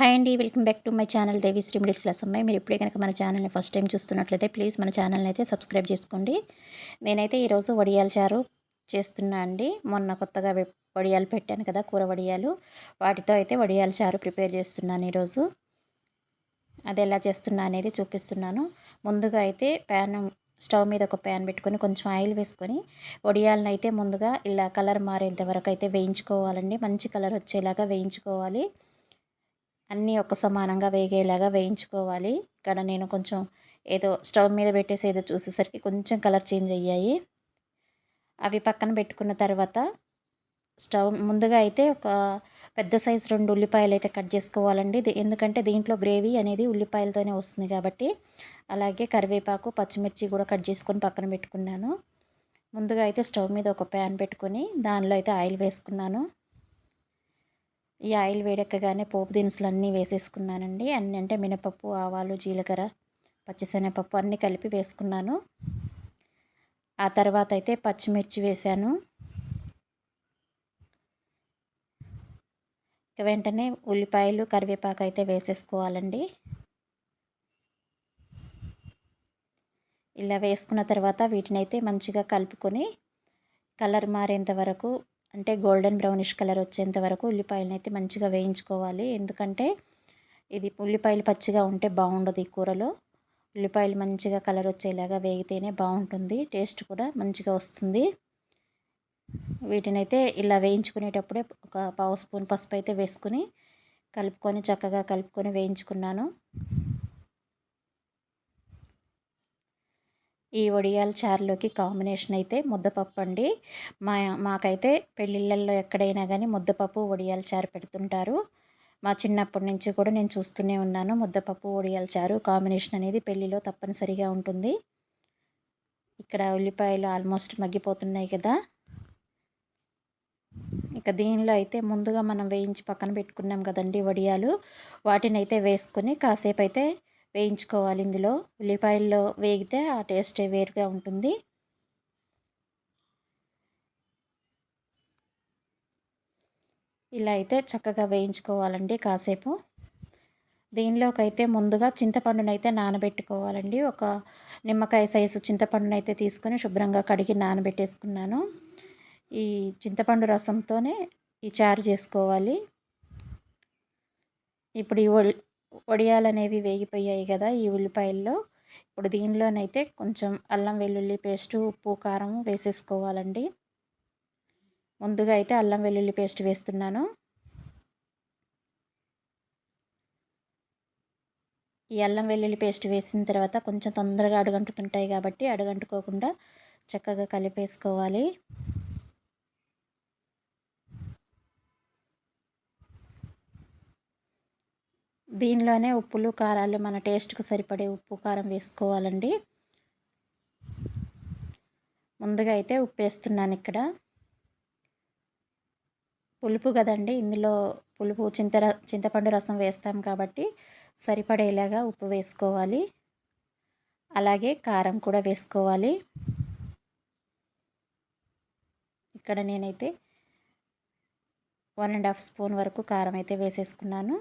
Hi అండి welcome back to my channel Devisri middle class అమ్మాయి. మీరు ఇప్పుడే కనుక మన ఛానల్ని ఫస్ట్ టైం చూస్తున్నట్లయితే ప్లీజ్ మన ఛానల్ని అయితే సబ్స్క్రైబ్ చేసుకోండి. నేనైతే ఈరోజు వడియాల చారు చేస్తున్నా అండి. మొన్న కొత్తగా వడియాలు పెట్టాను కదా కూర వడియాలు. వాటితో అయితే వడియాల చారు ప్రిపేర్ చేస్తున్నాను ఈరోజు అది ఎలా చేస్తున్నా అనేది చూపిస్తున్నాను. ముందుగా అయితే ప్యాన్ స్టవ్ మీద ఒక ప్యాన్ పెట్టుకొని కొంచెం ఆయిల్ వేసుకొని వడియాలను అయితే ముందుగా ఇలా కలర్ మారేంత వరకు అయితే వేయించుకోవాలండి. మంచి కలర్ వచ్చేలాగా వేయించుకోవాలి. అన్నీ ఒక సమానంగా వేగేలాగా వేయించుకోవాలి. ఇక్కడ నేను కొంచెం ఏదో స్టవ్ మీద పెట్టేసి ఏదో చూసేసరికి కొంచెం కలర్ చేంజ్ అయ్యాయి. అవి పక్కన పెట్టుకున్న తర్వాత స్టవ్ ముందుగా అయితే ఒక పెద్ద సైజు రెండు ఉల్లిపాయలు అయితే కట్ చేసుకోవాలండి. ఎందుకంటే దీంట్లో గ్రేవీ అనేది ఉల్లిపాయలతోనే వస్తుంది కాబట్టి అలాగే కరివేపాకు పచ్చిమిర్చి కూడా కట్ చేసుకొని పక్కన పెట్టుకున్నాను. ముందుగా అయితే స్టవ్ మీద ఒక ప్యాన్ పెట్టుకొని దానిలో అయితే ఆయిల్ వేసుకున్నాను. ఈ ఆయిల్ వేడెక్కగానే పోపు దినుసులు అన్నీ వేసేసుకున్నానండి. అన్నీ అంటే మినపప్పు ఆవాలు జీలకర్ర పచ్చిశనగపప్పు అన్నీ కలిపి వేసుకున్నాను. ఆ తర్వాత అయితే పచ్చిమిర్చి వేశాను ఇక వెంటనే ఉల్లిపాయలు కరివేపాకు అయితే వేసేసుకోవాలండి. ఇలా వేసుకున్న తర్వాత వీటిని అయితే మంచిగా కలుపుకొని కలర్ మారేంత వరకు అంటే గోల్డెన్ బ్రౌనిష్ కలర్ వచ్చేంత వరకు ఉల్లిపాయలను అయితే మంచిగా వేయించుకోవాలి. ఎందుకంటే ఇది ఉల్లిపాయలు పచ్చిగా ఉంటే బాగుండదు ఈ కూరలో. ఉల్లిపాయలు మంచిగా కలర్ వచ్చేలాగా వేగితేనే బాగుంటుంది. టేస్ట్ కూడా మంచిగా వస్తుంది. వీటినైతే ఇలా వేయించుకునేటప్పుడే ఒక పావు స్పూన్ పసుపు అయితే వేసుకుని కలుపుకొని చక్కగా కలుపుకొని వేయించుకున్నాను. ఈ వడియాల చారులోకి కాంబినేషన్ అయితే ముద్దపప్పు అండి. మా మాకైతే పెళ్ళిళ్ళల్లో ఎక్కడైనా కానీ ముద్దపప్పు వడియాల చారు పెడుతుంటారు. మా చిన్నప్పటి నుంచి కూడా నేను చూస్తూనే ఉన్నాను ముద్దపప్పు వడియాల చారు కాంబినేషన్ అనేది పెళ్ళిలో తప్పనిసరిగా ఉంటుంది. ఇక్కడ ఉల్లిపాయలు ఆల్మోస్ట్ మగ్గిపోతున్నాయి కదా. ఇక దీనిలో అయితే ముందుగా మనం వేయించి పక్కన పెట్టుకున్నాం కదండి వడియాలు. వాటిని అయితే వేసుకొని కాసేపు అయితే వేయించుకోవాలి ఇందులో. ఉల్లిపాయల్లో వేగితే ఆ టేస్టే వేరుగా ఉంటుంది. ఇలా అయితే చక్కగా వేయించుకోవాలండి కాసేపు. దీనిలోకైతే ముందుగా చింతపండునైతే నానబెట్టుకోవాలండి. ఒక నిమ్మకాయ సైజు చింతపండునైతే తీసుకొని శుభ్రంగా కడిగి నానబెట్టేసుకున్నాను. ఈ చింతపండు రసంతోనే ఈ చారు చేసుకోవాలి. ఇప్పుడు ఈ వడియాలు అనేవి వేగిపోయాయి కదా ఈ ఉల్లిపాయల్లో. ఇప్పుడు దీనిలోనైతే కొంచెం అల్లం వెల్లుల్లి పేస్టు ఉప్పు కారం వేసేసుకోవాలండి. ముందుగా అయితే అల్లం వెల్లుల్లి పేస్ట్ వేస్తున్నాను. ఈ అల్లం వెల్లుల్లి పేస్ట్ వేసిన తర్వాత కొంచెం తొందరగా అడుగంటుతుంటాయి కాబట్టి అడుగంటుకోకుండా చక్కగా కలిపేసుకోవాలి. దీనిలోనే ఉప్పులు కారాలు మన టేస్ట్కి సరిపడే ఉప్పు కారం వేసుకోవాలండి. ముందుగా అయితే ఉప్పు వేస్తున్నాను ఇక్కడ. పులుపు కదండి ఇందులో పులుపు చింత చింతపండు రసం వేస్తాం కాబట్టి సరిపడేలాగా ఉప్పు వేసుకోవాలి. అలాగే కారం కూడా వేసుకోవాలి. ఇక్కడ నేనైతే వన్ అండ్ హాఫ్ స్పూన్ వరకు కారం అయితే వేసేసుకున్నాను.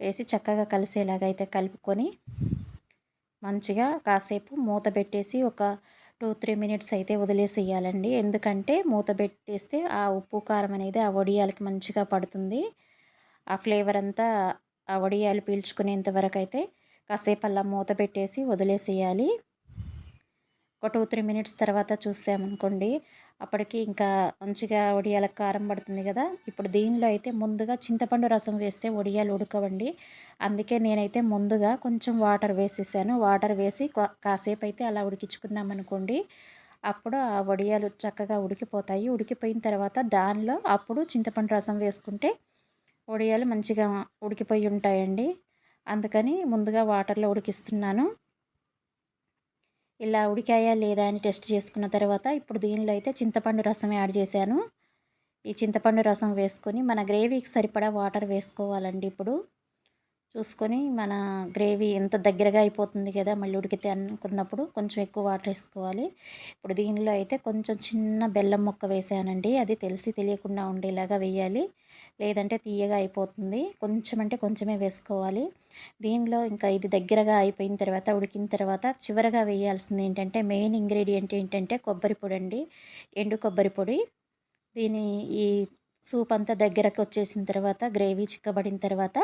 వేసి చక్కగా కలిసేలాగైతే కలుపుకొని మంచిగా కాసేపు మూత పెట్టేసి ఒక టూ త్రీ మినిట్స్ అయితే వదిలేసేయాలండి. ఎందుకంటే మూత పెట్టేస్తే ఆ ఉప్పు కారం అనేది ఆ వడియాలకి మంచిగా పడుతుంది. ఆ ఫ్లేవర్ అంతా ఆ వడియాలు పీల్చుకునేంత వరకు అయితే కాసేపు అలా మూత పెట్టేసి వదిలేసేయాలి. ఒక టూ త్రీ మినిట్స్ తర్వాత చూసామనుకోండి అప్పటికి ఇంకా మంచిగా ఒడియాలకు కారం పడుతుంది కదా. ఇప్పుడు దీనిలో అయితే ముందుగా చింతపండు రసం వేస్తే వడియాలు ఉడకవండి. అందుకే నేనైతే ముందుగా కొంచెం వాటర్ వేసేసాను. వాటర్ వేసి కాసేపు అయితే అలా ఉడికించుకున్నాం అనుకోండి అప్పుడు ఆ వడియాలు చక్కగా ఉడికిపోతాయి. ఉడికిపోయిన తర్వాత దానిలో అప్పుడు చింతపండు రసం వేసుకుంటే వడియాలు మంచిగా ఉడికిపోయి ఉంటాయండి. అందుకని ముందుగా వాటర్లో ఉడికిస్తున్నాను. ఇలా ఉడికాయా లేదా అని టెస్ట్ చేసుకున్న తర్వాత ఇప్పుడు దీనిలో అయితే చింతపండు రసం యాడ్ చేశాను. ఈ చింతపండు రసం వేసుకొని మన గ్రేవీకి సరిపడా వాటర్ వేసుకోవాలండి ఇప్పుడు. చూసుకొని మన గ్రేవీ ఎంత దగ్గరగా అయిపోతుంది కదా మళ్ళీ ఉడికితే అనుకున్నప్పుడు కొంచెం ఎక్కువ వాటర్ వేసుకోవాలి. ఇప్పుడు దీనిలో అయితే కొంచెం చిన్న బెల్లం ముక్క వేసానండి. అది తెలిసి తెలియకుండా ఉండేలాగా వేయాలి. లేదంటే తీయగా అయిపోతుంది. కొంచెం అంటే కొంచెమే వేసుకోవాలి. దీనిలో ఇంకా ఇది దగ్గరగా అయిపోయిన తర్వాత ఉడికిన తర్వాత చివరగా వేయాల్సింది ఏంటంటే మెయిన్ ఇంగ్రీడియంట్ ఏంటంటే కొబ్బరి పొడి అండి. ఎండు కొబ్బరి పొడి. దీని ఈ సూప్ అంతా దగ్గరకు వచ్చేసిన తర్వాత గ్రేవీ చిక్కబడిన తర్వాత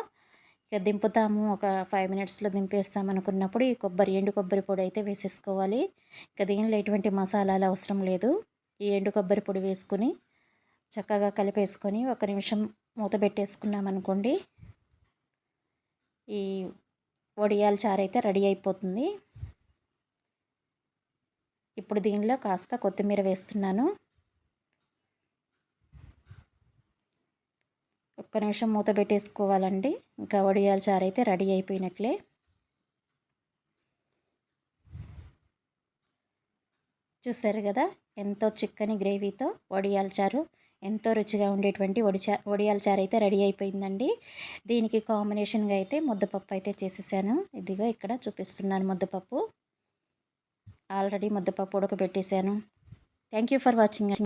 ఇక దింపుతాము. ఒక ఫైవ్ మినిట్స్లో దింపేస్తాం అనుకున్నప్పుడు ఈ కొబ్బరి ఎండు కొబ్బరి పొడి అయితే వేసేసుకోవాలి. ఇక దీనిలో ఎటువంటి మసాలాలు అవసరం లేదు. ఈ ఎండు కొబ్బరి పొడి వేసుకుని చక్కగా కలిపేసుకొని ఒక నిమిషం మూత పెట్టేసుకున్నాం అనుకోండి. ఈ వడియాల చారు అయితే రెడీ అయిపోతుంది. ఇప్పుడు దీనిలో కాస్త కొత్తిమీర వేస్తున్నాను. ఒక్క నిమిషం మూత పెట్టేసుకోవాలండి. ఇంకా వడియాల చారు అయితే రెడీ అయిపోయినట్లే. చూసారు కదా? ఎంతో చిక్కని గ్రేవీతో వడియాల చారు ఎంతో రుచిగా ఉండేటువంటి వడిచా వడియాల చారు అయితే రెడీ అయిపోయిందండి. దీనికి కాంబినేషన్గా అయితే ముద్దపప్పు అయితే చేసేసాను. ఇదిగో ఇక్కడ చూపిస్తున్నాను ముద్దపప్పు. ఆల్రెడీ ముద్దపప్పు ఉడకబెట్టేశాను థ్యాంక్ యూ ఫర్ వాచింగ్.